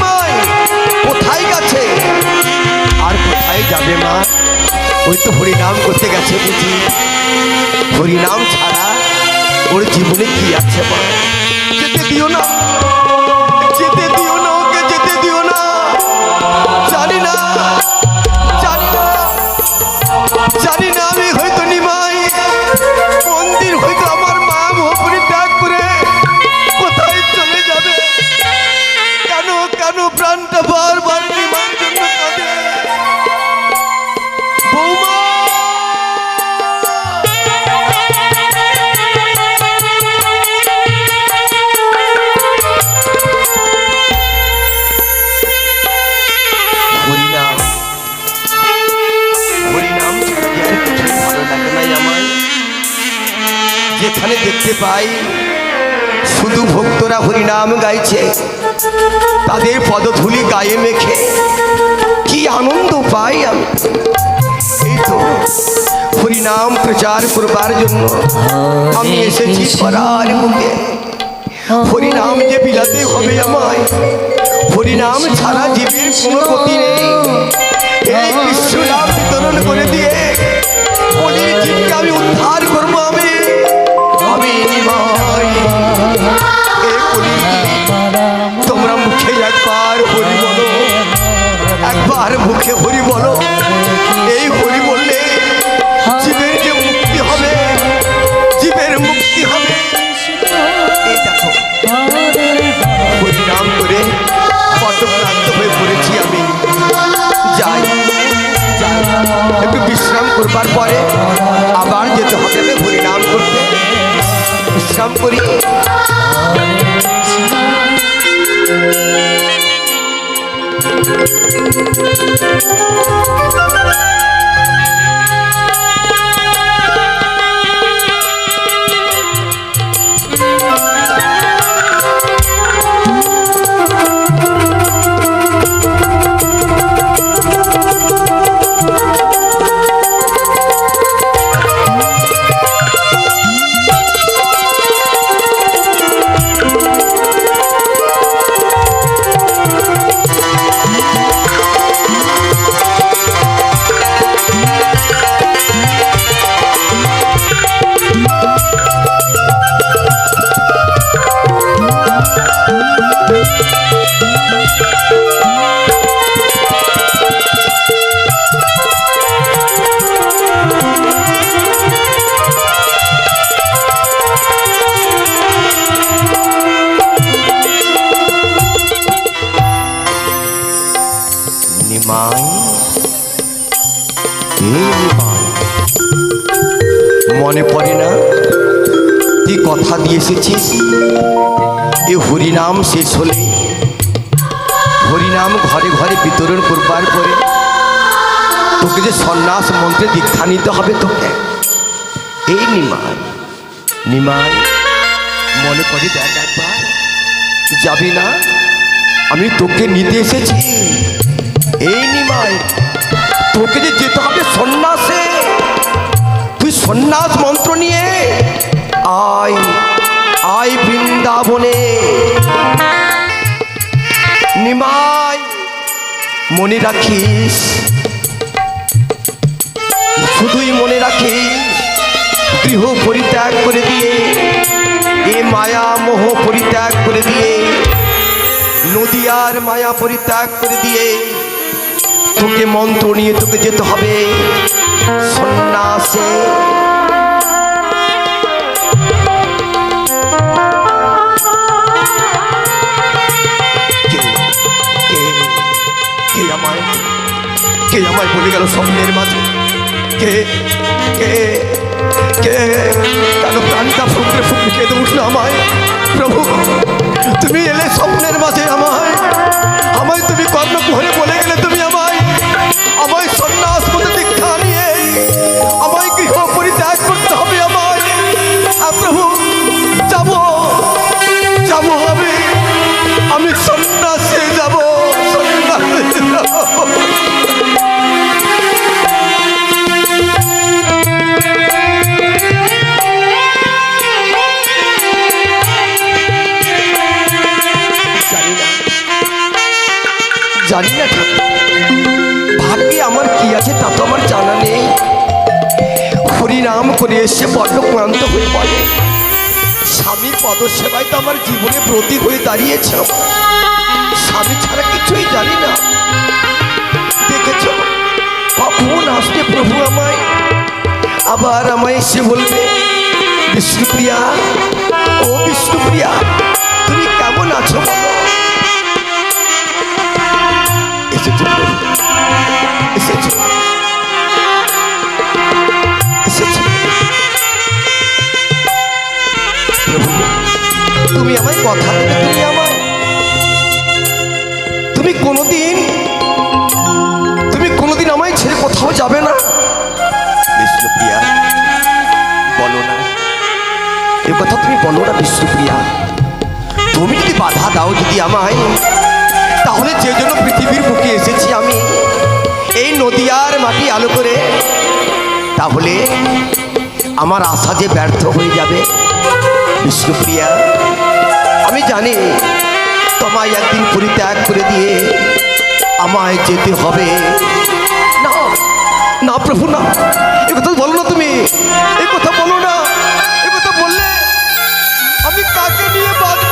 গেছে কোথায় গেছে? আর কোথায় যাবে মা? ওই তো হরিনাম করতে গেছে বুঝি। হরিনাম ছাড়া ওর জীবনে কি আছে মা যেতে দিও না। যেখানে দেখতে পাই, শুধু ভক্তরা হরিনাম গাইছে, তাদের পদধূলি গায়ে মেখে। কি আনন্দ পাই আমি। এই তো হরিনাম প্রচার করবার জন্য আমি এসেছি পরার মুখে। হরিনাম যে বিলাতে হবে আমায়, হরিনাম ছাড়া জীবের কোনো গতি নেই। এই কৃষ্ণ নাম বিতরণ করে দিয়ে জীবকে আমি উদ্ধার করব আমি। তোমরা মুখে একবার হরি বলো একবার মুখে হরি বলো এই হরি বললে জীবের যে মুক্তি হবে জীবের মুক্তি হবে এই দেখো হরি করে কত ক্লান্ত হয়ে পড়েছি আমি যাই একটু বিশ্রাম করবার পরে আবার যেতে হবে আমি হরি নাম করতে বিশ্রাম করি Thank you. তোকে যে সন্ন্যাস মন্ত্রে দীক্ষা নিতে হবে তোকে। এই নিমাই নিমাই, মনে করে দেখ একবার, যাবি না? আমি তোকে নিতে এসেছি। এই নিমাই, তোকে যে যেতে হবে সন্ন্যাসে। তুই সন্ন্যাস মন্ত্র নিয়ে আয় আয় বৃন্দাবনে। নিমাই, মনে রাখিস শুধুই মনে রাখিস গৃহ পরিত্যাগ করে দিয়ে, এ মায়া মোহ পরিত্যাগ করে দিয়ে নদিয়ার মায়া পরিত্যাগ করে দিয়ে, তোকে মন্ত্র নিয়ে তোকে যেতে হবে, সন্ন্যাসে। কে আমায় বলে গেল স্বপ্নের মাঝে? কে? কে? কে? কেন প্রাণটা ফুকরে ফুকরে কেঁদে উঠল আমায় প্রভু, তুমি এলে স্বপ্নের মাঝে আমায়। আমায় তুমি কর্ণ ঘরে বলে গেলে তুমি আমায় জানি না। ভাগ্যে আমার কি আছে তা তো আমার জানা নেই। হরিনাম করে এসে বড্ড ক্লান্ত হয়ে পড়ে স্বামীর পদসেবায় তো আমার জীবনে প্রতীক হয়ে দাঁড়িয়েছে। স্বামী ছাড়া কিছুই জানি না। দেখেছ, কখন আসবে প্রভু আমায়? আবার আমায় এসে বলবে, বিষ্ণুপ্রিয়া, ও বিষ্ণুপ্রিয়া, তুমি কেমন আছো বলো? এসেছ প্রভু এসেছ এসেছ তুমি আমায় কথা দেবে তুমি আমায় তুমি কোনোদিন তুমি কোনোদিন আমায় ছেড়ে কোথাও যাবে না। বিষ্ণুপ্রিয়া বলো না। এ কথা তুমি বলো না বিষ্ণুপ্রিয়া। তুমি যদি বাধা দাও যদি আমায় তাহলে যে জন্য এসেছি আমি। এই নদিয়ার মাটি আলো করে, তাহলে আমার আশা যে ব্যর্থ হয়ে যাবে। বিষ্ণুপ্রিয়া, আমি জানি তোমায় একদিন পরিত্যাগ করে দিয়ে আমায় যেতে হবে। না না প্রভু, না। এ কথা বলো না তুমি। এ কথা বলো না। এ কথা বললে আমি কাকে নিয়ে বাঁচবো?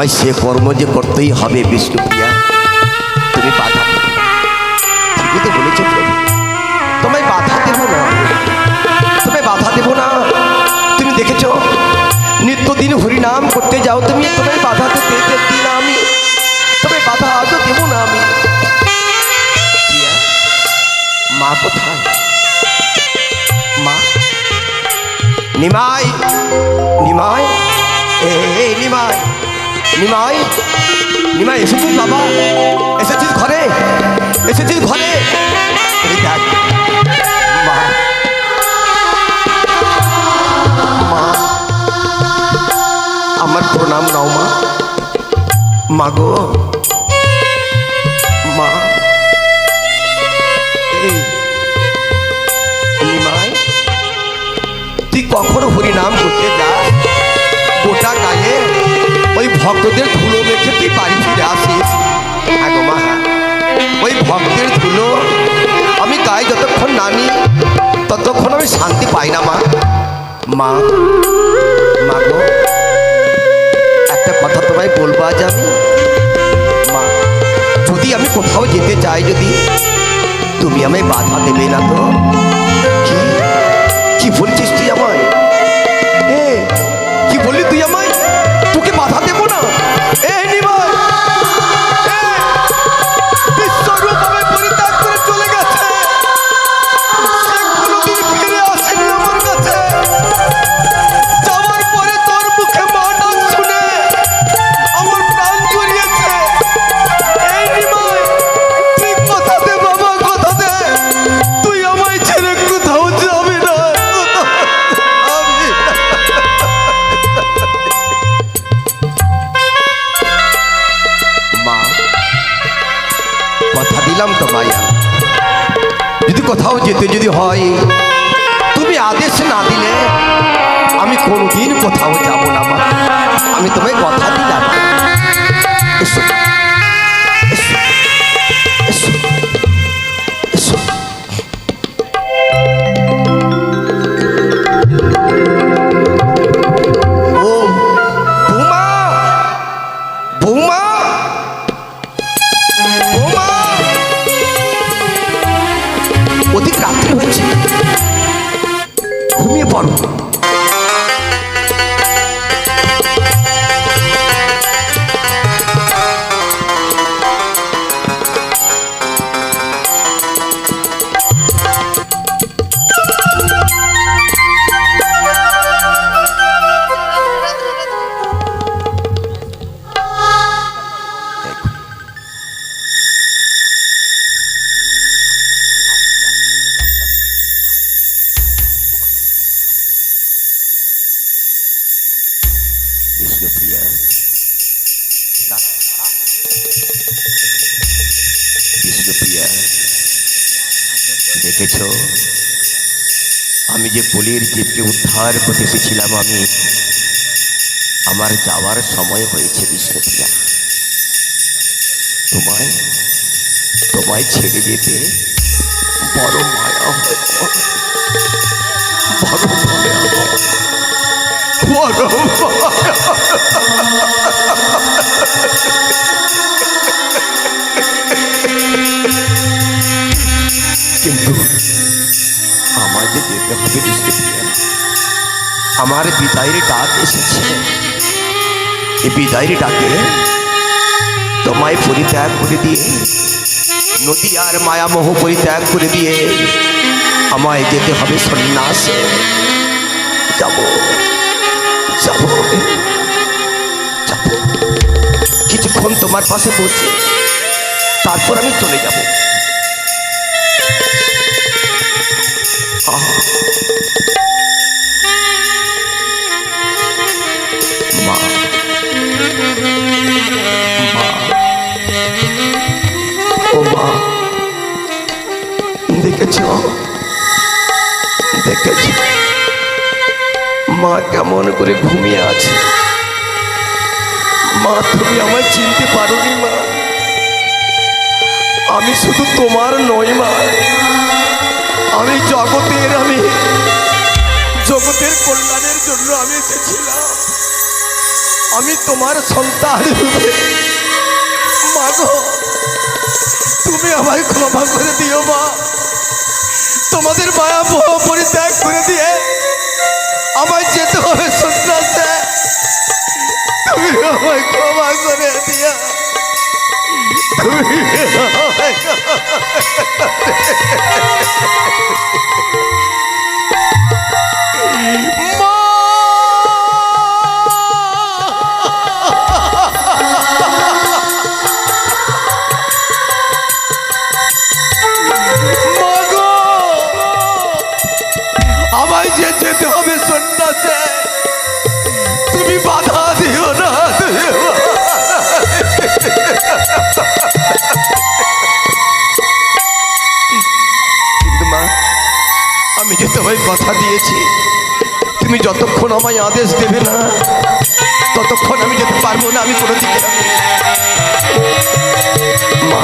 আমায় সে কর্ম যে করতেই হবে বিষ্ণুপ্রিয়া। তুমি বাধা ঠিকই তো বলেছ তোমায় বাধা দেব না। তোমায় বাধা দেব না। তুমি দেখেছ? নিত্যদিন হরিনাম করতে যাও। তুমি তোমায় বাধা দেবে দিই না আমি। তবে বাধা আজও দেব না আমি। মা কোথায়? মা? নিমাই নিমাই এ, নিমাই। নিমাই নিমাই, এসেছিস বাবা? এসেছিস ঘরে? এসেছিস ঘরে? মা। আমার প্রণাম নাও, মা। মাগো মা। তুই কখন হরিনাম করতে যা ভক্তদের ধুলো মেখে তুই বাড়ি ফিরে আসিস। হ্যাঁ মা। ওই ভক্তের ধুলো আমি গায়ে যতক্ষণ নামি, ততক্ষণ আমি শান্তি পাই না, মা। মা মা গো, একটা কথা তোমায় বলব আজ আমি। মা, যদি আমি কোথাও যেতে চাই, যদি তুমি আমায় বাধা দেবে না তো? কি? বলছিস তুই আমায় কোথাও যেতে যদি হয়, তুমি আদেশ না দিলে আমি কোনোদিন কোথাও যাব না আমি তোমায় কথা দিলাম। যে পুলির জীবকে উদ্ধার করতে এসেছিলাম আমি, আমার যাওয়ার সময় হয়েছে বিষ্ণুপ্রিয়া তোমায় তোমায় ছেড়ে যেতে বড় মায়া হয়। বড় মায়া বড় মায়া যে হবে আমার বিদায়ের ডাক এসেছে এই বিদায়ের ডাকে তোমায় পরিত্যাগ করে দিয়ে নদী আর মায়ামোহ পরিত্যাগ করে দিয়ে আমায় যেতে হবে সন্ন্যাসে যাব যাব যাব কিছুক্ষণ তোমার পাশে বসে তারপর আমি চলে যাব দেখেছ? দেখেছ? মা কেমন করে ঘুমিয়ে আছে। মা, তুমি আমায় চিনতে পারোনি মা। আমি শুধু তোমার নই মা। আমি জগতের আমি, জগতের কল্যাণের জন্য আমি এসেছিলাম। আমি তোমার সন্তান মাগো তুমি আমায় ক্ষমা করে দিও মা। তোমাদের মায়া মোহ পরিত্যাগ করে দিয়ে আমায় যেতে হবে সন্ন্যাসে তুমি আমায় ক্ষমা করে তুমি আমায় যেতে হবে সন্ন্যাসে। যে তোমায় কথা দিয়েছি, তুমি যতক্ষণ আমায় আদেশ দেবে না, ততক্ষণ আমি যেতে পারব না, আমি কোনো দিকে মা,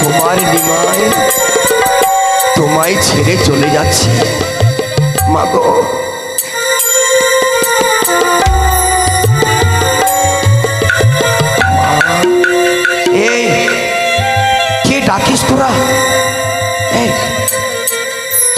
তোমার নিমায় তোমায় ছেড়ে চলে যাচ্ছি। মা গো কে ডাকিস তোরা?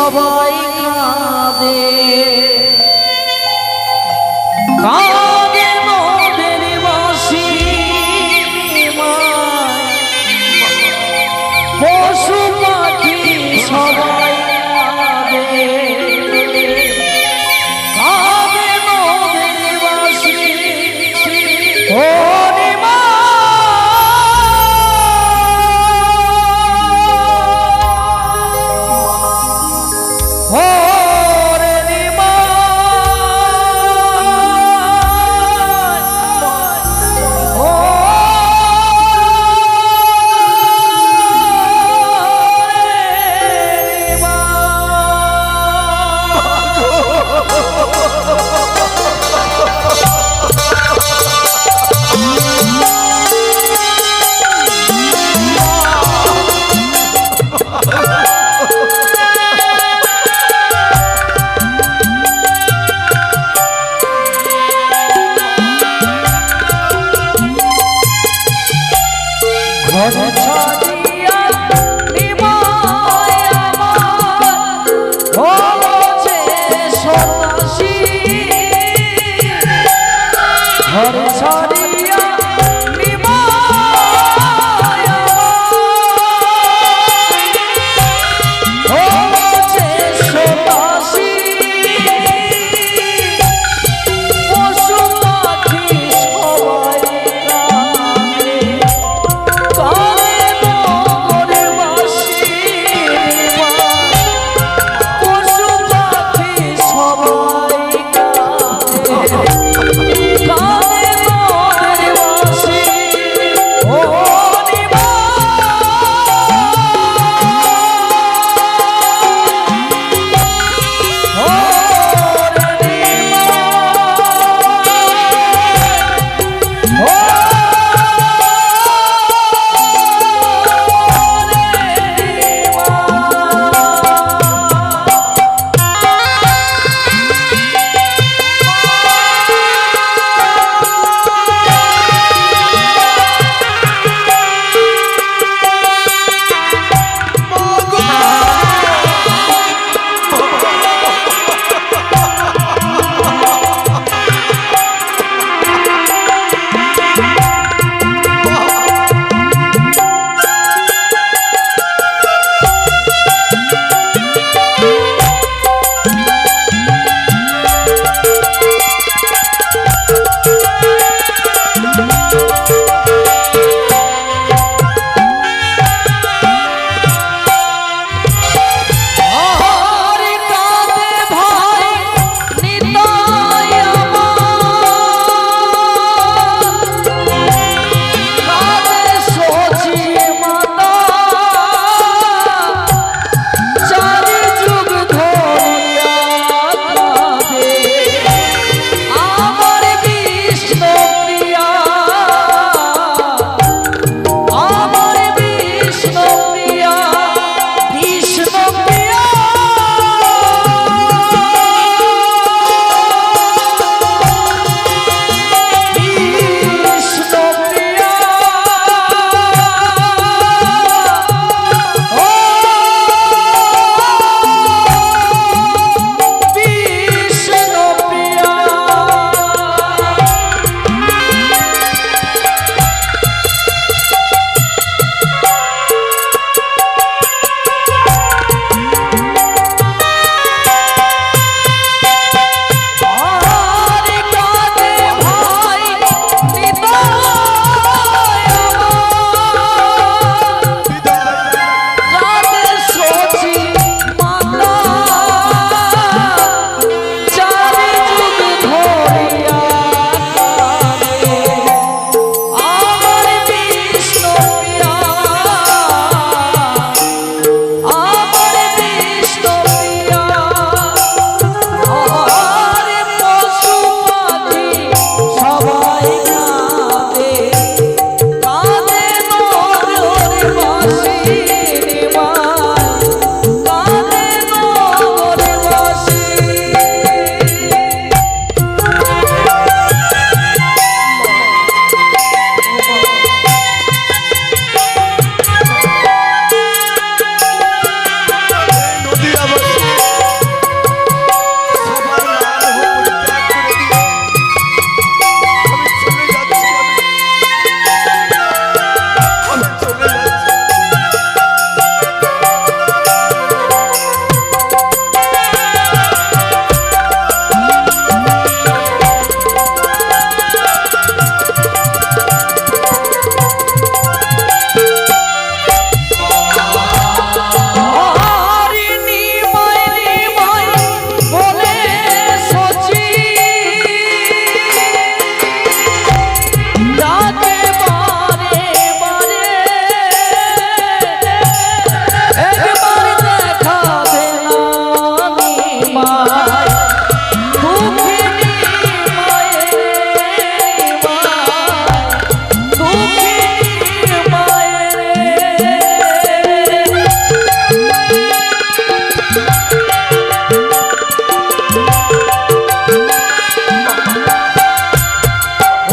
সবাই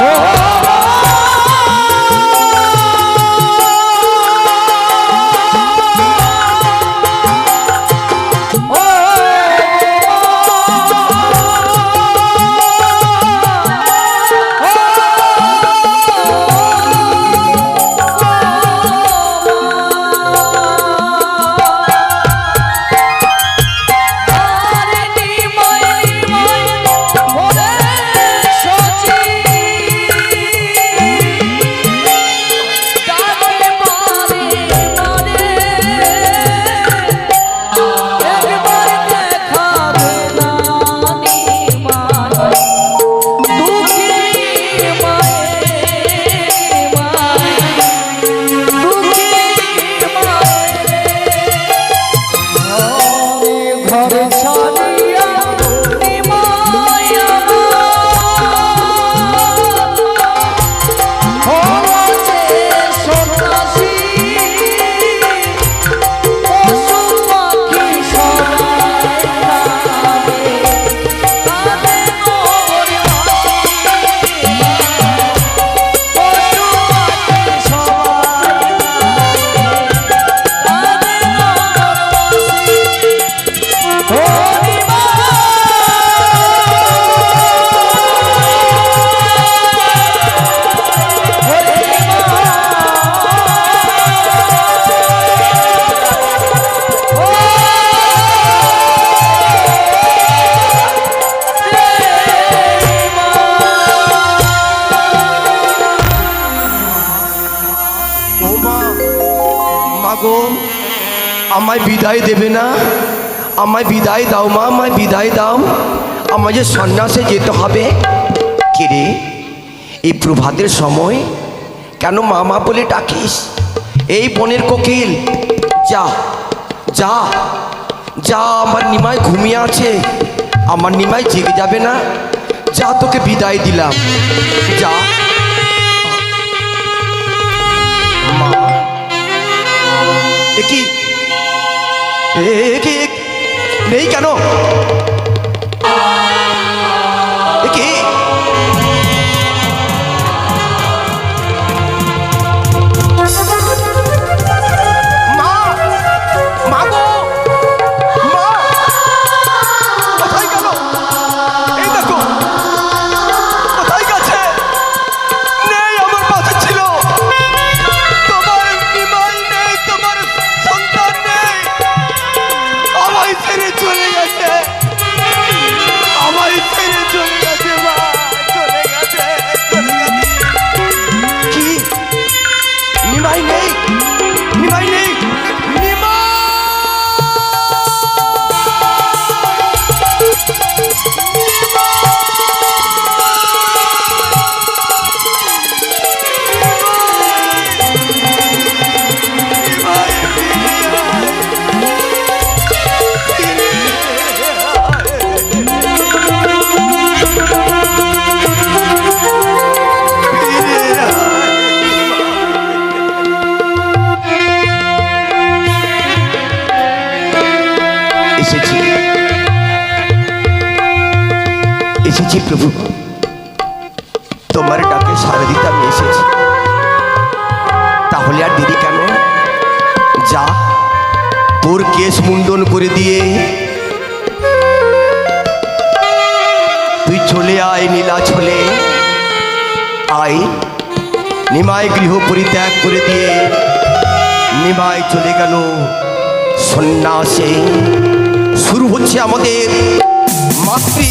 오! গো। আমায় বিদায় দেবে না। আমায় বিদায় দাও মা, আমায় বিদায় দাও। আমায় যে সন্ন্যাসে যেতে হবে। কিরে এই প্রভাতের সময় কেন মামা বলে ডাকিস? এই বনের কোকিল, যা যা যা, আমার নিমায় ঘুমিয়ে আছে। আমার নিমায় জেগে যাবে না। যা, তোকে বিদায় দিলাম। যা। এ কি? নেই কেন? গৃহ পরিত্যাগ করে দিয়ে নিমায় চলে গেল। সন্ন্যাসে শুরু হচ্ছে আমাদের মাতৃ